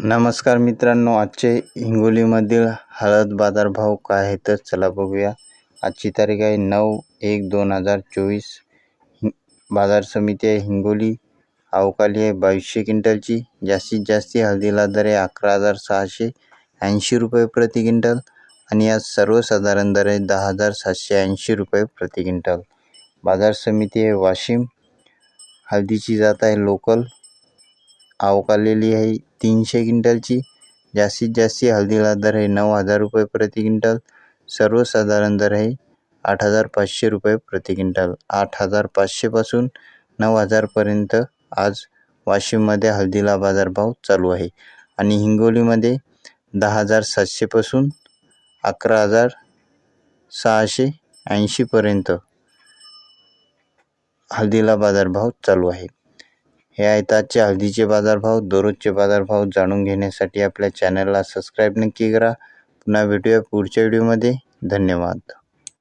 नमस्कार मित्रांनो आजचे हिंगोलीमधील हळद बाजारभाव काय आहे तर चला बघूया. आजची तारीख आहे नऊ एक दोन हजार चोवीस. बाजार समिती आहे हिंगोली. अवकाली आहे बावीसशे क्विंटलची. जास्तीत जास्त हळदीला दर आहे अकरा हजार सहाशे ऐंशी रुपये प्रति क्विंटल आणि आज सर्वसाधारण दर आहे दहा हजार सातशे ऐंशी रुपये प्रति क्विंटल. बाजार समिती आहे वाशिम. हळदीची जात आहे लोकल. अवकालेली आहे. तीनशे क्विंटलची जास्तीत जास्त हळदीला दर आहे. नऊ हजार रुपये प्रति क्विंटल. सर्वसाधारण दर आहे आठ हजार पाचशे रुपये प्रति क्विंटल. आठ हजार पाचशेपासून नऊ हजारपर्यंत आज वाशिममध्ये हळदीला बाजारभाव चालू आहे. आणि हिंगोलीमध्ये दहा हजार सातशेपासून अकरा हजार सहाशे ऐंशीपर्यंत हळदीला बाजारभाव चालू आहे. हे आहेत आजचे हळदीचे बाजारभाव दररोजचे बाजारभाव जाणून घेण्यासाठी आपल्या चॅनलला सबस्क्राईब नक्की करा. पुन्हा भेटूया पुढच्या व्हिडिओमध्ये. धन्यवाद.